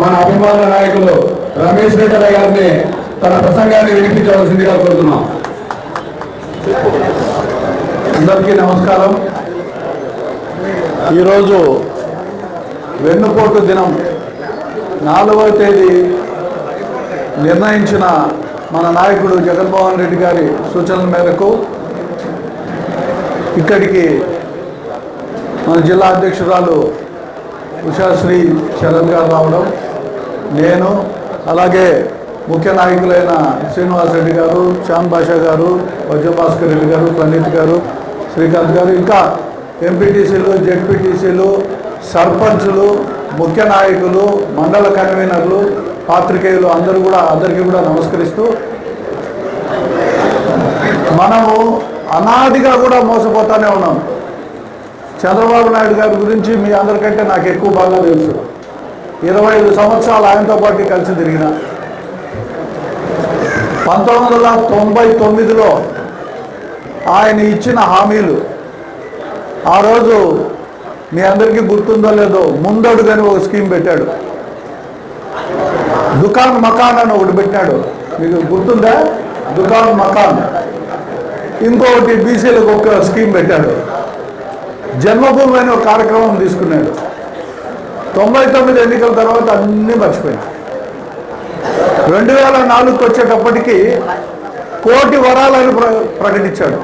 మన అభిమాన నాయకులు రమేష్ రెడ్డి గారిని తన ప్రసంగాన్ని వినిపించవలసిందిగా కోరుతున్నాం. అందరికీ నమస్కారం. ఈరోజు వెన్నుపోటు దినం. నాలుగవ తేదీ నిర్ణయించిన మన నాయకుడు జగన్మోహన్ రెడ్డి గారి సూచనల మేరకు ఇక్కడికి మన జిల్లా అధ్యక్షురాలు ఉషాశ్రీ శరణ్ గారు రావడం నేను అలాగే ముఖ్య నాయకులైన శ్రీనివాస్ రెడ్డి గారు శ్యామ్ భాషా గారు వజ్రభాస్కర్ రెడ్డి గారు ప్రణీత్ గారు శ్రీకాంత్ గారు ఇంకా ఎంపీటీసీలు జెడ్పీటీసీలు సర్పంచులు ముఖ్య నాయకులు మండల కన్వీనర్లు పాత్రికేయులు అందరూ కూడా అందరికీ కూడా నమస్కరిస్తూ మనము అనాదిగా కూడా మోసపోతానే ఉన్నాం. చంద్రబాబు నాయుడు గారి గురించి మీ అందరికంటే నాకు ఎక్కువ బాగా తెలుసు. ఇరవై ఐదు సంవత్సరాలు ఆయనతో పాటు కలిసి తిరిగిన పంతొమ్మిది వందల తొంభై తొమ్మిదిలో ఆయన ఇచ్చిన హామీలు ఆ రోజు మీ అందరికీ గుర్తుందో లేదో ముందడుగని ఒక స్కీమ్ పెట్టాడు. దుకాన్ మకాన్ అని ఒకటి పెట్టాడు మీకు గుర్తుందా? దుకాన్ మకాన్. ఇంకొకటి బీసీలకు ఒక స్కీమ్ పెట్టాడు. జన్మభూమి అనే ఒక కార్యక్రమం తీసుకున్నాడు. తొంభై తొమ్మిది ఎన్నికల తర్వాత అన్నీ మర్చిపోయింది రెండు వేల నాలుగుకి వచ్చేటప్పటికి కోటి వరాలని ప్ర ప్రకటించాడు.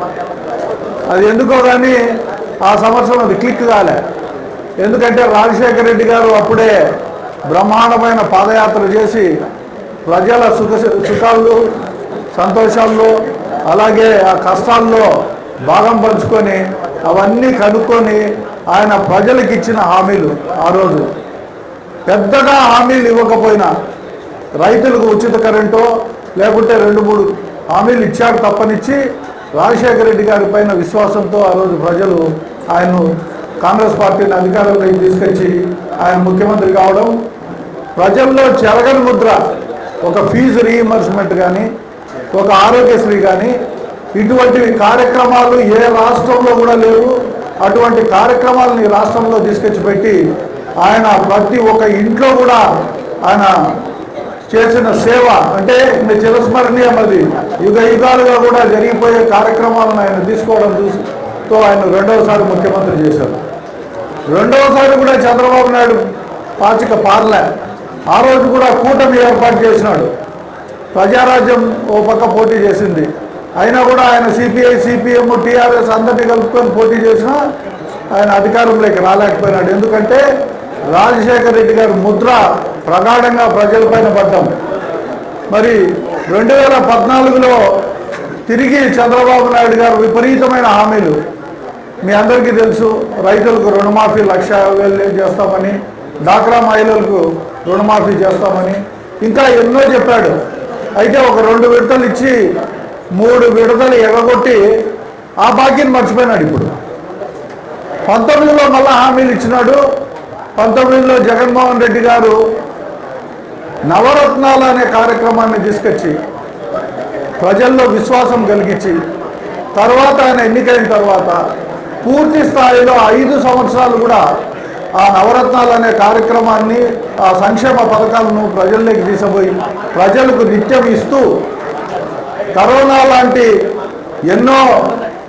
అది ఎందుకో కానీ ఆ సంవత్సరం అది క్లిక్ కాలే. ఎందుకంటే రాజశేఖర రెడ్డి గారు అప్పుడే బ్రహ్మాండమైన పాదయాత్ర చేసి ప్రజల సుఖ సుఖాలు సంతోషాల్లో అలాగే ఆ కష్టాల్లో భాగం పంచుకొని అవన్నీ కనుక్కొని ఆయన ప్రజలకు ఇచ్చిన హామీలు ఆ రోజు. పెద్దగా హామీలు ఇవ్వకపోయినా రైతులకు ఉచిత కరెంటో లేకుంటే రెండు మూడు హామీలు ఇచ్చాడు తప్పనిచ్చి రాజశేఖర రెడ్డి గారి పైన విశ్వాసంతో ఆ రోజు ప్రజలు ఆయన్ను కాంగ్రెస్ పార్టీని అధికారంలోకి తీసుకొచ్చి ఆయన ముఖ్యమంత్రి కావడం ప్రజల్లో చెరగని ముద్ర ఒక ఫీజు రీఎంబర్స్మెంట్ కానీ ఒక ఆరోగ్యశ్రీ కానీ ఇటువంటి కార్యక్రమాలు ఏ రాష్ట్రంలో కూడా లేవు. అటువంటి కార్యక్రమాలను ఈ రాష్ట్రంలో తీసుకొచ్చి పెట్టి ఆయన ప్రతి ఒక్క ఇంట్లో కూడా ఆయన చేసిన సేవ అంటే చిరస్మరణీయమది యుగ యుగాలుగా కూడా జరిగిపోయే కార్యక్రమాలను ఆయన తీసుకోవడం చూసితో ఆయన రెండవసారి ముఖ్యమంత్రి చేశారు. రెండవసారి కూడా చంద్రబాబు నాయుడు పాచిక పార్లే. ఆ రోజు కూడా కూటమి ఏర్పాటు చేసినాడు. ప్రజారాజ్యం ఓ పక్క పోటీ చేసింది. అయినా కూడా ఆయన సిపిఐ సిపిఎం టీఆర్ఎస్ అందరినీ కలుపుకొని పోటీ చేసినా ఆయన అధికారంలోకి రాలేకపోయినాడు. ఎందుకంటే రాజశేఖర రెడ్డి గారి ముద్ర ప్రగాఢంగా ప్రజలపైన పడ్డాం. మరి రెండు వేల పద్నాలుగులో తిరిగి చంద్రబాబు నాయుడు గారు విపరీతమైన హామీలు. మీ అందరికీ తెలుసు రైతులకు రుణమాఫీ లక్ష వేలు చేస్తామని డాక్రా మహిళలకు రుణమాఫీ చేస్తామని ఇంకా ఎన్నో చెప్పాడు. అయితే ఒక రెండు విడతలు ఇచ్చి మూడు విడతలు ఎగగొట్టి ఆ బాకీని మర్చిపోయినాడు ఇప్పుడు. పంతొమ్మిదిలో మళ్ళా హామీలు ఇచ్చినాడు. పంతొమ్మిదిలో జగన్మోహన్ రెడ్డి గారు నవరత్నాలు అనే కార్యక్రమాన్ని తీసుకొచ్చి ప్రజల్లో విశ్వాసం కలిగించి తర్వాత ఆయన ఎన్నికైన తర్వాత పూర్తి స్థాయిలో ఐదు సంవత్సరాలు కూడా ఆ నవరత్నాలు అనే కార్యక్రమాన్ని ఆ సంక్షేమ పథకాలను ప్రజల్లోకి తీసుకుపోయి ప్రజలకు నిత్యం ఇస్తూ కరోనా లాంటి ఎన్నో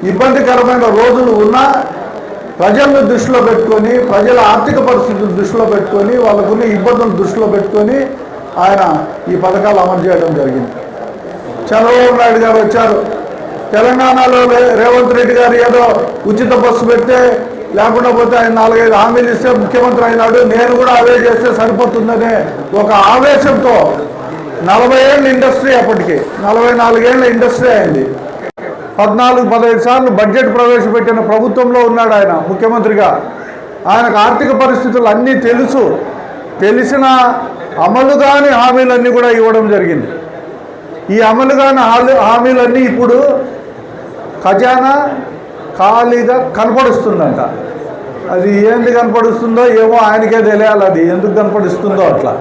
ఇబ్బందికరమైన రోజులు ఉన్నా ప్రజలను దృష్టిలో పెట్టుకొని ప్రజల ఆర్థిక పరిస్థితులు దృష్టిలో పెట్టుకొని వాళ్ళకున్న ఇబ్బందులు దృష్టిలో పెట్టుకొని ఆయన ఈ పథకాలు అమలు చేయడం జరిగింది. చంద్రబాబు నాయుడు గారు వచ్చారు. తెలంగాణలో రేవంత్ రెడ్డి గారు ఏదో ఉచిత బస్సు పెడితే లేకుండా పోతే ఆయన నాలుగైదు హామీలు ఇస్తే ముఖ్యమంత్రి అయినాడు. నేను కూడా అవే చేస్తే సరిపోతుందనే ఒక ఆవేశంతో నలభై ఏళ్ళ ఇండస్ట్రీ అప్పటికి. నలభై నాలుగేళ్ళ ఇండస్ట్రీ అయింది. పద్నాలుగు పదహైదు సార్లు బడ్జెట్ ప్రవేశపెట్టిన ప్రభుత్వంలో ఉన్నాడు ఆయన ముఖ్యమంత్రిగా. ఆయనకు ఆర్థిక పరిస్థితులు అన్నీ తెలుసు. తెలిసిన అమలు కాని హామీలన్నీ కూడా ఇవ్వడం జరిగింది. ఈ అమలు కాని హామీ- హామీలన్నీ ఇప్పుడు ఖజానా ఖాళీగా కనపడుస్తుందంట. అది ఏంది కనపడుస్తుందో ఏమో ఆయనకే తెలియాలి అది. ఎందుకు కనపడిస్తుందో అట్లా.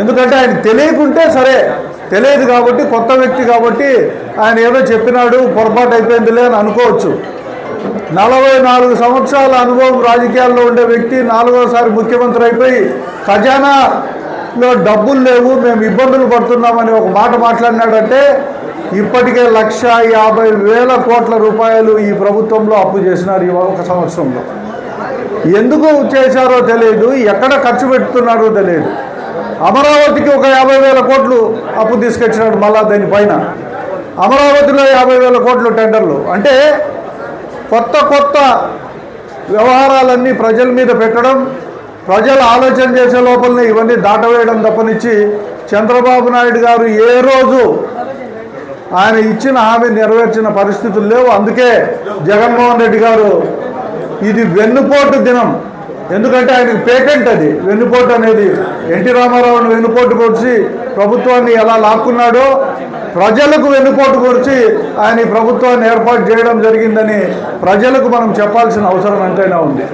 ఎందుకంటే ఆయన తెలియకుంటే సరే తెలియదు కాబట్టి కొత్త వ్యక్తి కాబట్టి ఆయన ఏదో చెప్పినాడు పొరపాటు అయిపోయిందిలే అని అనుకోవచ్చు. నలభై నాలుగు సంవత్సరాల అనుభవం రాజకీయాల్లో ఉండే వ్యక్తి నాలుగోసారి ముఖ్యమంత్రి అయిపోయి ఖజానాలో డబ్బులు లేవు మేము ఇబ్బందులు పడుతున్నామని ఒక మాట మాట్లాడినాడంటే ఇప్పటికే లక్ష యాభై వేల కోట్ల రూపాయలు ఈ ప్రభుత్వంలో అప్పు చేసినారు ఈ ఒక సంవత్సరంలో. ఎందుకు చేశారో తెలియదు ఎక్కడ ఖర్చు పెడుతున్నారో తెలియదు. అమరావతికి ఒక యాభై వేల కోట్లు అప్పు తీసుకొచ్చినాడు మళ్ళా దానిపైన. అమరావతిలో యాభై వేల కోట్లు టెండర్లు. అంటే కొత్త కొత్త వ్యవహారాలన్నీ ప్రజల మీద పెట్టడం ప్రజలు ఆలోచన చేసే లోపలనే ఇవన్నీ దాటవేయడం తప్పనిచ్చి చంద్రబాబు నాయుడు గారు ఏ రోజు ఆయన ఇచ్చిన హామీ నెరవేర్చిన పరిస్థితులు లేవు. అందుకే జగన్మోహన్ రెడ్డి గారు ఇది వెన్నుపోటు దినం. ఎందుకంటే ఆయనకు పేటెంట్ అది. వెన్నుపోటు అనేది ఎన్టీ రామారావుని వెన్నుపోటు పొడిచి ప్రభుత్వాన్ని ఎలా లాక్కున్నాడో ప్రజలకు వెన్నుపోటు పొడిచి ఆయన ఈ ప్రభుత్వాన్ని ఏర్పాటు చేయడం జరిగిందని ప్రజలకు మనం చెప్పాల్సిన అవసరం ఎంతైనా ఉంది.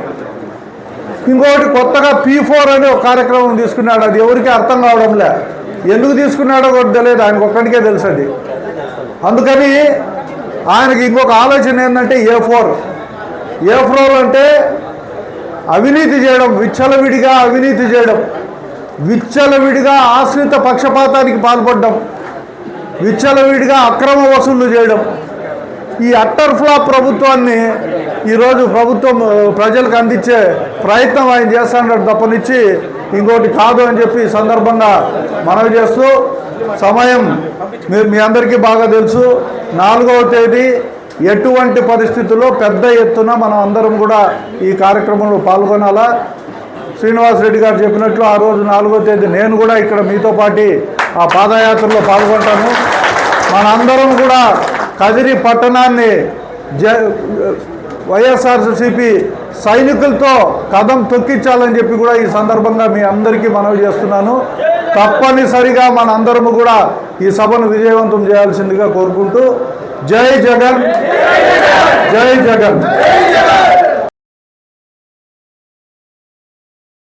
ఇంకొకటి కొత్తగా పీ ఫోర్ అనే ఒక కార్యక్రమం తీసుకున్నాడు. అది ఎవరికి అర్థం కావడంలే. ఎందుకు తీసుకున్నాడో కూడా తెలియదు. ఆయనకు ఒక్కడికే తెలుసు అది. అందుకని ఆయనకి ఇంకొక ఆలోచన ఏంటంటే ఏ ఫోర్. ఏ ఫోర్ అంటే అవినీతి చేయడం విచ్చలవిడిగా అవినీతి చేయడం విచ్చలవిడిగా ఆశ్రిత పక్షపాతానికి పాల్పడడం విచ్చలవిడిగా అక్రమ వసూళ్ళు చేయడం. ఈ అట్టర్ ఫ్లాప్ ప్రభుత్వాన్ని ఈరోజు ప్రభుత్వం ప్రజలకు అందించే ప్రయత్నం ఆయన చేస్తాడు తప్పనిచ్చి ఇంకోటి కాదు అని చెప్పి సందర్భంగా మనవి చేస్తూ సమయం మీ అందరికీ బాగా తెలుసు. నాలుగవ తేదీ ఎటువంటి పరిస్థితుల్లో పెద్ద ఎత్తున మనం అందరం కూడా ఈ కార్యక్రమంలో పాల్గొనాలా? శ్రీనివాస్ రెడ్డి గారు చెప్పినట్లు ఆ రోజు నాలుగో తేదీ నేను కూడా ఇక్కడ మీతో పాటి ఆ పాదయాత్రలో పాల్గొంటాను. మనందరం కూడా కదిరి పట్టణాన్ని జ వైఎస్ఆర్సీపీ సైనికులతో కదం తొక్కించాలని చెప్పి కూడా ఈ సందర్భంగా మీ అందరికీ మనవి చేస్తున్నాను. తప్పనిసరిగా మనందరము కూడా ఈ సభను విజయవంతం చేయాల్సిందిగా కోరుకుంటూ जय जगन। जय जगन।